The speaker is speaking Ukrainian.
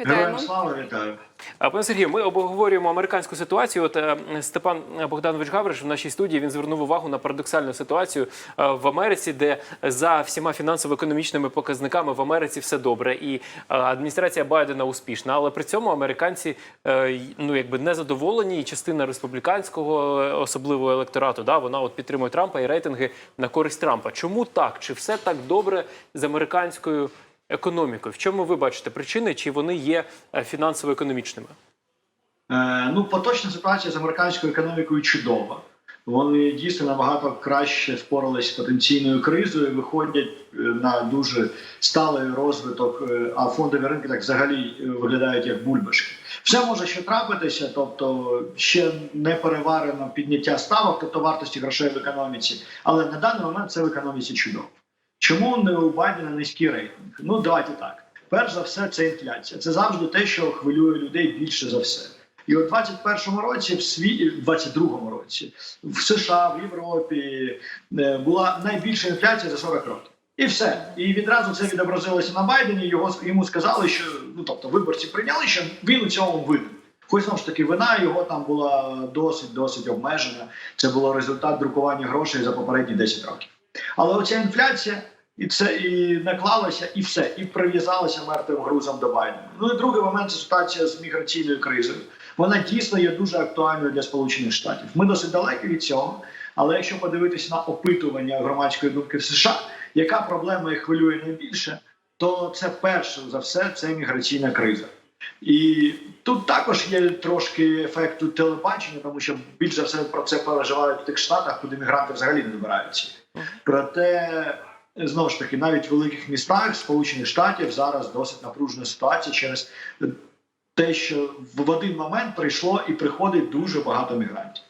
Вітаємо. Слава вітаю. Пане Сергію, ми обговорюємо американську ситуацію. От е, Степан Богданович Гавриш в нашій студії він звернув увагу на парадоксальну ситуацію е, в Америці, де за всіма фінансово-економічними показниками в Америці все добре, і е, адміністрація Байдена успішна. Але при цьому американці ну якби не задоволені, і частина республіканського особливого електорату, да, вона от підтримує Трампа і рейтинги на користь Трампа. Чому так? Чи все так добре з американською? Економікою, в чому ви бачите причини, чи вони є е, фінансово-економічними? Е, ну, поточна ситуація з американською економікою чудова. Вони дійсно набагато краще впоралися з потенційною кризою, виходять е, на дуже сталий розвиток, е, а фондові ринки так взагалі виглядають як бульбашки. Все може ще трапитися, тобто ще не переварено підняття ставок, тобто вартості грошей в економіці, але на даний момент це в економіці чудово. Чому не у Байдена низький рейтинг? Ну давайте так. Перш за все, це інфляція. Це завжди те, що хвилює людей більше за все. І у 21-му році, в світі, в 22-му році, в США, в Європі е, була найбільша інфляція за 40 років. І все. І відразу це відобразилося на Байдені. Його йому сказали, що ну тобто виборці прийняли, що він у цьому винен. Хоч знову ж таки, вина його там була досить досить обмежена. Це було результат друкування грошей за попередні 10 років. Але оця інфляція і це і наклалося, і все, і прив'язалося мертвим грузом до Байдена. Ну і другий момент це ситуація з міграційною кризою. Вона дійсно є дуже актуальною для Сполучених Штатів. Ми досить далекі від цього. Але якщо подивитися на опитування громадської думки в США, яка проблема їх хвилює найбільше, то це перше за все це міграційна криза. І тут також є трошки ефекту телебачення, тому що більш за все про це переживають в тих штатах, куди мігранти взагалі не добираються. Проте знову ж таки, навіть в великих містах Сполучених Штатів зараз досить напружена ситуація через те, що в один момент прийшло і приходить дуже багато мігрантів.